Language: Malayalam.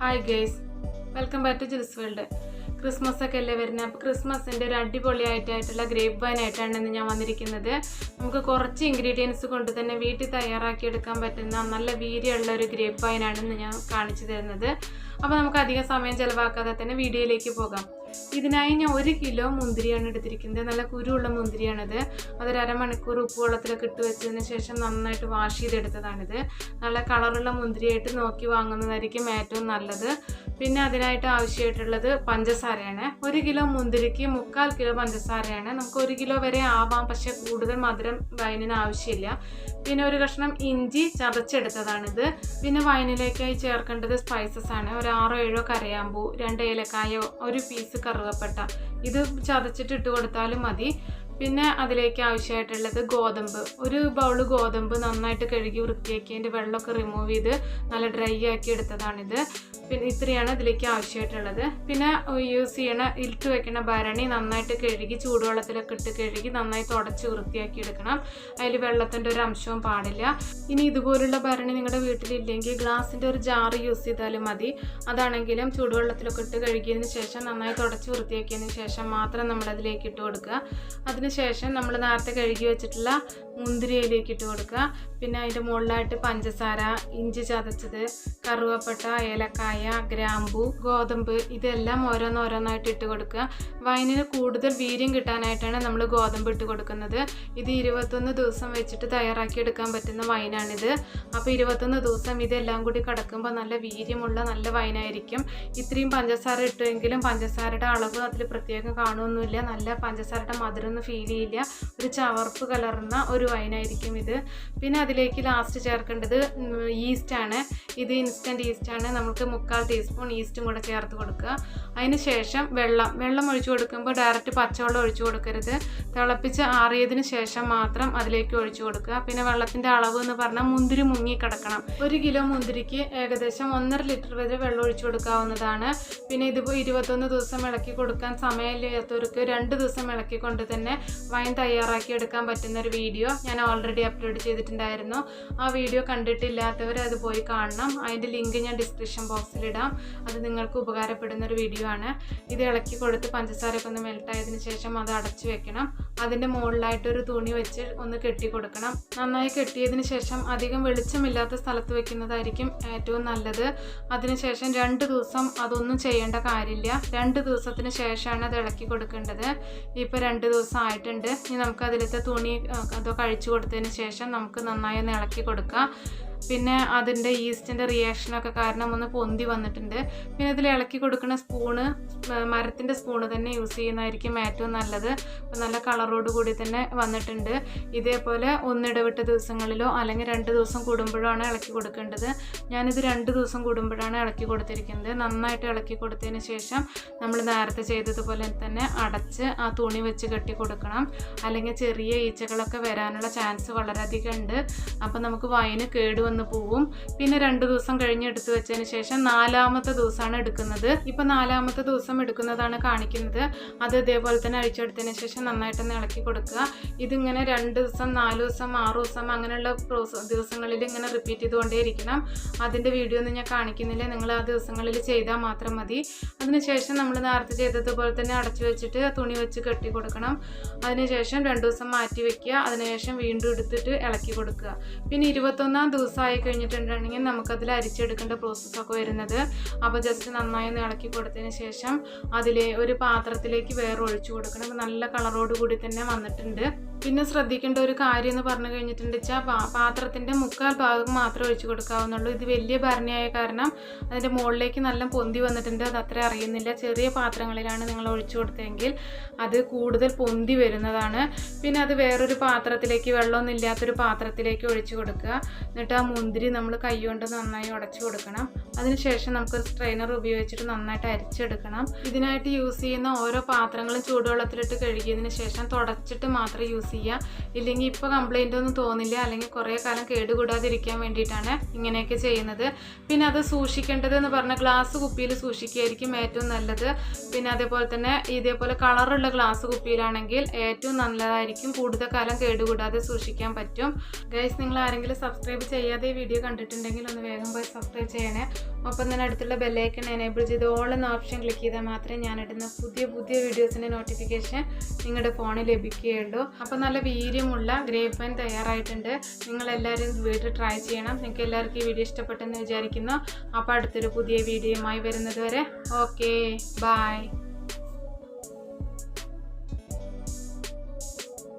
Hi guys welcome back to Jils world Christmas ഒക്കെ അല്ലേ വരുന്നത് അപ്പോൾ ക്രിസ്മസിന്റെ ഒരു അടിപൊളിയായിട്ടായിട്ടുള്ള ഗ്രേപ്പ് വൈൻ ആയിട്ടാണ് ഇന്ന് ഞാൻ വന്നിരിക്കുന്നത്. നമുക്ക് കുറച്ച് ഇൻഗ്രീഡിയൻസ് കൊണ്ട് തന്നെ വീട്ടിൽ തയ്യാറാക്കിയെടുക്കാൻ പറ്റുന്ന നല്ല വീര്യമുള്ള ഒരു ഗ്രേപ്പ് വൈനാണ് ഇന്ന് ഞാൻ കാണിച്ചു തരുന്നത്. അപ്പോൾ നമുക്ക് അധികം സമയം ചിലവാക്കാതെ തന്നെ വീഡിയോയിലേക്ക് പോകാം. ഇതിനായി ഞാൻ ഒരു കിലോ മുന്തിരിയാണ് എടുത്തിരിക്കുന്നത്. നല്ല കുരുവുള്ള മുന്തിരിയാണിത്. അതൊരു അരമണിക്കൂർ ഉപ്പ് വെള്ളത്തിലൊക്കെ ഇട്ട് വെച്ചതിന് ശേഷം നന്നായിട്ട് വാഷ് ചെയ്തെടുത്തതാണിത്. നല്ല കളറുള്ള മുന്തിരിയായിട്ട് നോക്കി വാങ്ങുന്നതായിരിക്കും ഏറ്റവും നല്ലത്. പിന്നെ അതിനായിട്ട് ആവശ്യമായിട്ടുള്ളത് പഞ്ചസാരയാണ്. ഒരു കിലോ മുന്തിരിക്ക് മുക്കാൽ കിലോ പഞ്ചസാരയാണ്. നമുക്ക് ഒരു കിലോ വരെ ആവാം പക്ഷേ കൂടുതൽ മധുരം വൈനിന് ആവശ്യമില്ല. പിന്നെ ഒരു കഷ്ണം ഇഞ്ചി ചതച്ചെടുത്തതാണിത്. പിന്നെ വൈനിലേക്കായി ചേർക്കേണ്ടത് സ്പൈസസ് ആണ്. ഒരു ആറോ ഏഴോ കരയാമ്പൂ രണ്ട് ഏലക്കായോ ഒരു പീസ് കറുവപ്പട്ട ഇത് ചതച്ചിട്ട് ഇട്ട് കൊടുത്താലും മതി. പിന്നെ അതിലേക്ക് ആവശ്യമായിട്ടുള്ളത് ഗോതമ്പ്. ഒരു ബൗൾ ഗോതമ്പ് നന്നായിട്ട് കഴുകി വൃത്തിയാക്കി അതിന്റെ വെള്ളമൊക്കെ റിമൂവ് ചെയ്ത് നല്ല ഡ്രൈ ആക്കി എടുത്തതാണിത്. പിന്നെ ഇത്രയാണ് ഇതിലേക്ക് ആവശ്യമായിട്ടുള്ളത്. പിന്നെ യൂസ് ചെയ്യണ ഇട്ട് വെക്കണ ഭരണി നന്നായിട്ട് കഴുകി ചൂടുവെള്ളത്തിലൊക്കെ ഇട്ട് കഴുകി നന്നായി തുടച്ച് വൃത്തിയാക്കി എടുക്കണം അതിൽ വെള്ളത്തിന്റെ ഒരു അംശവും പാടില്ല. ഇനി ഇതുപോലുള്ള ഭരണി നിങ്ങളുടെ വീട്ടിലില്ലെങ്കിൽ ഗ്ലാസിന്റെ ഒരു ജാറ് യൂസ് ചെയ്താലും മതി. അതാണെങ്കിലും ചൂടുവെള്ളത്തിലൊക്കെ ഇട്ട് കഴുകിയതിന് ശേഷം നന്നായി തുടച്ച് വൃത്തിയാക്കിയതിന് ശേഷം മാത്രം നമ്മൾ അതിലേക്ക് ഇട്ട് കൊടുക്കുക. അതിനുശേഷം നമ്മൾ നേരത്തെ കഴുകി വെച്ചിട്ടുള്ള മുന്തിരിയിലേക്ക് ഇട്ട് കൊടുക്കുക. പിന്നെ അതിന്റെ മുകളിലായിട്ട് പഞ്ചസാര ഇഞ്ചി ചതച്ചത് കറുവപ്പട്ട ഏലക്കായ ഗ്രാമ്പു ഗോതമ്പ് ഇതെല്ലാം ഓരോന്നോരോന്നായിട്ട് ഇട്ട് കൊടുക്കുക. വൈനിന് കൂടുതൽ വീര്യം കിട്ടാനായിട്ടാണ് നമ്മൾ ഗോതമ്പ് ഇട്ട് കൊടുക്കുന്നത്. ഇത് ഇരുപത്തൊന്ന് ദിവസം വെച്ചിട്ട് തയ്യാറാക്കി എടുക്കാൻ പറ്റുന്ന വൈനാണിത്. അപ്പോൾ ഇരുപത്തൊന്ന് ദിവസം ഇതെല്ലാം കൂടി കിടക്കുമ്പോൾ നല്ല വീര്യമുള്ള നല്ല വൈനായിരിക്കും. ഇത്രയും പഞ്ചസാര ഇട്ടുവെങ്കിലും പഞ്ചസാരയുടെ അളവ് അതിൽ പ്രത്യേകം കാണുമൊന്നുമില്ല നല്ല പഞ്ചസാരയുടെ മധുരമൊന്നും ഫീൽ ചെയ്യില്ല. ഒരു ചവർപ്പ് കലർന്ന ഒരു വൈനായിരിക്കും ഇത്. പിന്നെ അതിലേക്ക് ലാസ്റ്റ് ചേർക്കേണ്ടത് ഈസ്റ്റാണ് ഇത് ഇൻസ്റ്റന്റ് ഈസ്റ്റാണ് നമുക്ക് മുക്കാൽ ടീസ്പൂൺ ഈസ്റ്റും കൂടെ ചേർത്ത് കൊടുക്കുക. അതിന് ശേഷം വെള്ളം വെള്ളം ഒഴിച്ചു കൊടുക്കുമ്പോൾ ഡയറക്റ്റ് പച്ചവെള്ളം ഒഴിച്ചു കൊടുക്കരുത്. തിളപ്പിച്ച് ആറിയതിന് ശേഷം മാത്രം അതിലേക്ക് ഒഴിച്ചു കൊടുക്കുക. പിന്നെ വെള്ളത്തിന്റെ അളവ് എന്ന് പറഞ്ഞാൽ മുന്തിരി മുങ്ങി കിടക്കണം. ഒരു കിലോ മുന്തിരിക്ക് ഏകദേശം ഒന്നര ലിറ്റർ വരെ വെള്ളം ഒഴിച്ചു കൊടുക്കാവുന്നതാണ്. പിന്നെ ഇതിപ്പോൾ ഇരുപത്തൊന്ന് ദിവസം ഇളക്കി കൊടുക്കാൻ സമയമില്ലാത്തവർക്ക് രണ്ട് ദിവസം ഇളക്കിക്കൊണ്ട് തന്നെ വൈൻ തയ്യാറാക്കി എടുക്കാൻ പറ്റുന്ന ഒരു വീഡിയോ ഞാൻ ഓൾറെഡി അപ്ലോഡ് ചെയ്തിട്ടുണ്ടായിരുന്നു. ആ വീഡിയോ കണ്ടിട്ടില്ലാത്തവർ അത് പോയി കാണണം. അതിന്റെ ലിങ്ക് ഞാൻ ഡിസ്ക്രിപ്ഷൻ ബോക്സിലിടാം അത് നിങ്ങൾക്ക് ഉപകാരപ്പെടുന്ന ഒരു വീഡിയോ ആണ്. ഇത് ഇളക്കി കൊടുത്ത് പഞ്ചസാരയൊക്കെ ഒന്ന് മെൽട്ടായതിനു ശേഷം അത് അടച്ചു വെക്കണം. അതിന്റെ മുകളിലായിട്ട് ഒരു തുണി വെച്ച് ഒന്ന് കെട്ടി കൊടുക്കണം. നന്നായി കെട്ടിയതിന് ശേഷം അധികം വെളിച്ചമില്ലാത്ത സ്ഥലത്ത് വെക്കുന്നതായിരിക്കും ഏറ്റവും നല്ലത്. അതിനുശേഷം രണ്ട് ദിവസം അതൊന്നും ചെയ്യേണ്ട കാര്യമില്ല. രണ്ട് ദിവസത്തിന് ശേഷമാണ് അത് ഇളക്കി കൊടുക്കേണ്ടത്. ഇപ്പോൾ രണ്ട് ദിവസം ആയിട്ടുണ്ട്. ഇനി നമുക്ക് അതിലത്തെ തുണി അതൊക്കെ കഴിച്ചു കൊടുത്തതിന് ശേഷം നമുക്ക് നന്നായി ഒന്ന് ഇളക്കി കൊടുക്കാം. പിന്നെ അതിന്റെ ഈസ്റ്റിന്റെ റിയാക്ഷനൊക്കെ കാരണം ഒന്ന് പൊന്തി വന്നിട്ടുണ്ട്. പിന്നെ ഇതിൽ ഇളക്കി കൊടുക്കുന്ന സ്പൂണ് മരത്തിന്റെ സ്പൂണ് തന്നെ യൂസ് ചെയ്യുന്നതായിരിക്കും ഏറ്റവും നല്ലത്. നല്ല കളറോട് കൂടി തന്നെ വന്നിട്ടുണ്ട്. ഇതേപോലെ ഒന്നിടവിട്ട ദിവസങ്ങളിലോ അല്ലെങ്കിൽ രണ്ട് ദിവസം കൂടുമ്പോഴോ ആണ് ഇളക്കി കൊടുക്കേണ്ടത്. ഞാനിത് രണ്ട് ദിവസം കൂടുമ്പോഴാണ് ഇളക്കി കൊടുത്തിരിക്കുന്നത്. നന്നായിട്ട് ഇളക്കി കൊടുത്തതിന് ശേഷം നമ്മൾ നേരത്തെ ചെയ്തതുപോലെ തന്നെ അടച്ച് ആ തുണി വെച്ച് കെട്ടി കൊടുക്കണം. അല്ലെങ്കിൽ ചെറിയ ഈച്ചകളൊക്കെ വരാനുള്ള ചാൻസ് വളരെയധികം ഉണ്ട്. അപ്പോൾ നമുക്ക് വൈന് കേട് വന്ന് പോവും. പിന്നെ രണ്ട് ദിവസം കഴിഞ്ഞ് എടുത്തു വെച്ചതിന് ശേഷം നാലാമത്തെ ദിവസമാണ് എടുക്കുന്നത്. ഇപ്പൊ നാലാമത്തെ ദിവസം എടുക്കുന്നതാണ് കാണിക്കുന്നത്. അത് ഇതേപോലെ തന്നെ അഴിച്ചെടുത്തതിന് ശേഷം നന്നായിട്ടൊന്ന് ഇളക്കി കൊടുക്കുക. ഇതിങ്ങനെ രണ്ട് ദിവസം നാല് ദിവസം ആറ് ദിവസം അങ്ങനെയുള്ള ദിവസങ്ങളിൽ ഇങ്ങനെ റിപ്പീറ്റ് ചെയ്തുകൊണ്ടേയിരിക്കണം. അതിന്റെ വീഡിയോ ഒന്നും ഞാൻ കാണിക്കുന്നില്ല. നിങ്ങൾ ആ ദിവസങ്ങളിൽ ചെയ്താൽ മാത്രം മതി. അതിനുശേഷം നമ്മൾ നേരത്തെ ചെയ്തതുപോലെ തന്നെ അടച്ചു വെച്ചിട്ട് തുണി വെച്ച് കെട്ടി കൊടുക്കണം. അതിനുശേഷം രണ്ട് ദിവസം മാറ്റി വെക്കുക. അതിനുശേഷം വീണ്ടും എടുത്തിട്ട് ഇളക്കി കൊടുക്കുക. പിന്നെ ഇരുപത്തൊന്നാം ദിവസമായി കഴിഞ്ഞിട്ടുണ്ടെങ്കിൽ നമുക്കതിൽ അരിച്ചെടുക്കേണ്ട പ്രോസസ്സൊക്കെ വരുന്നത് അപ്പോൾ ജസ്റ്റ് നന്നായി ഒന്ന് ഇളക്കി കൊടുത്തതിന് ശേഷം അതിൽ ഒരു പാത്രത്തിലേക്ക് വേറെ ഒഴിച്ചു കൊടുക്കണം. നല്ല കളറോട് കൂടി തന്നെ വന്നിട്ടുണ്ട്. പിന്നെ ശ്രദ്ധിക്കേണ്ട ഒരു കാര്യം എന്ന് പറഞ്ഞു കഴിഞ്ഞിട്ടുണ്ട് വെച്ചാൽ പാത്രത്തിന്റെ മുക്കാൽ ഭാഗം മാത്രമേ ഒഴിച്ചു കൊടുക്കാവുന്നുള്ളൂ. ഇത് വലിയ ഭരണിയായ കാരണം അതിന്റെ മുകളിലേക്ക് നല്ല പൊന്തി വന്നിട്ടുണ്ട്. അത് അത്ര അറിയുന്നില്ല. ചെറിയ പാത്രങ്ങളിലാണ് നിങ്ങൾ ഒഴിച്ചു കൊടുത്തതെങ്കിൽ അത് കൂടുതൽ പൊന്തി വരുന്നതാണ്. പിന്നെ അത് വേറൊരു പാത്രത്തിലേക്ക് വെള്ളമൊന്നും ഇല്ലാത്തൊരു പാത്രത്തിലേക്ക് ഒഴിച്ചു കൊടുക്കുക. എന്നിട്ട് ആ മുന്തിരി നമ്മൾ കൈകൊണ്ട് നന്നായി ഉടച്ചു കൊടുക്കണം. അതിനുശേഷം നമുക്ക് സ്ട്രെയിനർ ഉപയോഗിച്ചിട്ട് നന്നായിട്ട് അരിച്ചെടുക്കണം. ഇതിനായിട്ട് യൂസ് ചെയ്യുന്ന ഓരോ പാത്രങ്ങളും ചൂടുവെള്ളത്തിലിട്ട് കഴുകിയതിന് ശേഷം തുടച്ചിട്ട് മാത്രം യൂസ് യൂസ് ചെയ്യുക ഇല്ലെങ്കിൽ ഇപ്പോൾ കംപ്ലൈന്റ് ഒന്നും തോന്നില്ല. അല്ലെങ്കിൽ കുറേ കാലം കേടുകൂടാതിരിക്കാൻ വേണ്ടിയിട്ടാണ് ഇങ്ങനെയൊക്കെ ചെയ്യുന്നത്. പിന്നെ അത് സൂക്ഷിക്കേണ്ടത് എന്ന് പറഞ്ഞാൽ ഗ്ലാസ് കുപ്പിയിൽ സൂക്ഷിക്കുകയായിരിക്കും ഏറ്റവും നല്ലത്. പിന്നെ അതേപോലെ തന്നെ ഇതേപോലെ കളറുള്ള ഗ്ലാസ് കുപ്പിയിലാണെങ്കിൽ ഏറ്റവും നല്ലതായിരിക്കും കൂടുതൽ കാലം കേടുകൂടാതെ സൂക്ഷിക്കാൻ പറ്റും. ഗൈസ് നിങ്ങൾ ആരെങ്കിലും സബ്സ്ക്രൈബ് ചെയ്യാതെ ഈ വീഡിയോ കണ്ടിട്ടുണ്ടെങ്കിൽ ഒന്ന് വേഗം പോയി സബ്സ്ക്രൈബ് ചെയ്യണേ. ഒപ്പം തന്നെ അടുത്തുള്ള ബെല്ലൈക്കൺ എനേബിൾ ചെയ്ത് ഓൾ എന്ന ഓപ്ഷൻ ക്ലിക്ക് ചെയ്താൽ മാത്രമേ ഞാനിടുന്ന പുതിയ പുതിയ വീഡിയോസിന്റെ നോട്ടിഫിക്കേഷൻ നിങ്ങളുടെ ഫോണിൽ ലഭിക്കുകയുള്ളൂ. അപ്പോൾ നല്ല വീര്യമുള്ള ഗ്രേപ്പ് വൈൻ തയ്യാറായിട്ടുണ്ട്. നിങ്ങളെല്ലാവരും വീട്ടിൽ ട്രൈ ചെയ്യണം. നിങ്ങൾക്ക് എല്ലാവർക്കും ഈ വീഡിയോ ഇഷ്ടപ്പെട്ടെന്ന് വിചാരിക്കുന്നു. അപ്പോൾ അടുത്തൊരു പുതിയ വീഡിയോയുമായി വരുന്നത് വരെ. ഓക്കേ. ബായ്